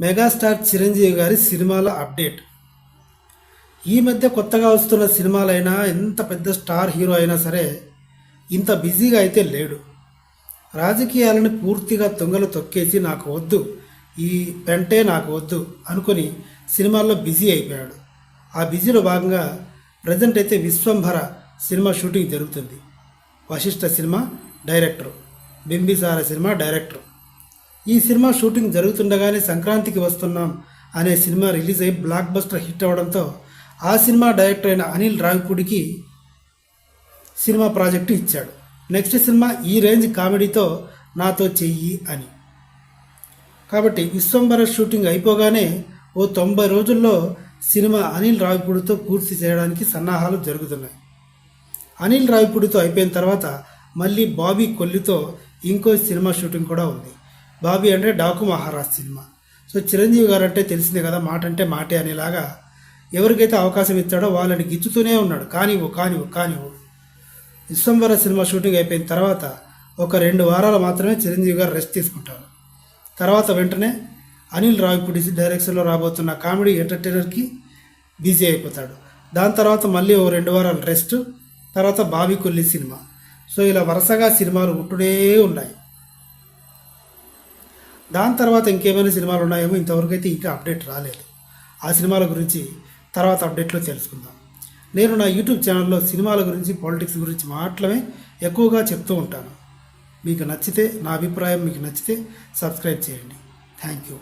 Megastar Chiranjeevi గారి సినిమాల update. ఈ మధ్య కొత్తగా వస్తున్న సినిమాలైనా ఎంత పెద్ద స్టార్ హీరో అయినా సరే ఇంత బిజీగా అయితే లేడు. రాజకీయాలను పూర్తిగా తొంగలు తొక్కేసి నాకు వద్దు ఈ పెంటే నాకు వద్దు అనుకొని సినిమాల్లో బిజీ అయిపోయాడు. ఆ బిజీలో భాగంగా ప్రజెంట్ అయితే విశ్వంభర సినిమా షూటింగ్ జరుగుతుంది. Vashishta cinema director. Bimbisara cinema director. ఈ సినిమా షూటింగ్ జరుగుతుండగానే సంక్రాంతికి వస్తున్నాం అనే సినిమా రిలీజ్ అయ్యి బ్లాక్ బస్టర్ హిట్ అవడంతో ఆ సినిమా డైరెక్టర్ అయిన అనిల్ రావిపూడికి సినిమా ప్రాజెక్టు ఇచ్చాడు. నెక్స్ట్ సినిమా ఈ రేంజ్ కామెడీతో నాతో చెయ్యి అని. కాబట్టి విశ్వంబర షూటింగ్ అయిపోగానే ఓ తొంభై రోజుల్లో సినిమా అనిల్ రావిపూడితో పూర్తి చేయడానికి సన్నాహాలు జరుగుతున్నాయి. అనిల్ రావిపూడితో అయిపోయిన తర్వాత మళ్ళీ బాబీ కొల్లితో ఇంకో సినిమా షూటింగ్ కూడా ఉంది. బాబీ అంటే డాకు మహారాజ్ సినిమా. సో చిరంజీవి గారు అంటే తెలిసిందే కదా మాట అంటే మాటే అనేలాగా ఎవరికైతే అవకాశం ఇచ్చాడో వాళ్ళని గిచ్చుతూనే ఉన్నాడు. కానివ్వు కానివ్వు కానివ్వు. విశ్వంబర సినిమా షూటింగ్ అయిపోయిన తర్వాత ఒక రెండు వారాలు మాత్రమే చిరంజీవి గారు రెస్ట్ తీసుకుంటారు. తర్వాత వెంటనే అనిల్ రావిపూడి డైరెక్షన్లో రాబోతున్న కామెడీ ఎంటర్టైనర్కి బిజీ అయిపోతాడు. దాని తర్వాత మళ్ళీ ఓ రెండు వారాలు రెస్ట్ తర్వాత బాబీ కొల్లి సినిమా. సో ఇలా వరుసగా సినిమాలు ఉంటూనే ఉన్నాయి. దాని తర్వాత ఇంకేమైనా సినిమాలు ఉన్నాయేమో ఇంతవరకు అయితే ఇంకా అప్డేట్ రాలేదు. ఆ సినిమాల గురించి తర్వాత అప్డేట్లో తెలుసుకుందాం. నేను నా యూట్యూబ్ ఛానల్లో సినిమాల గురించి పాలిటిక్స్ గురించి మాత్రమే ఎక్కువగా చెప్తూ ఉంటాను. మీకు నచ్చితే నా అభిప్రాయం మీకు నచ్చితే సబ్స్క్రైబ్ చేయండి. Thank you.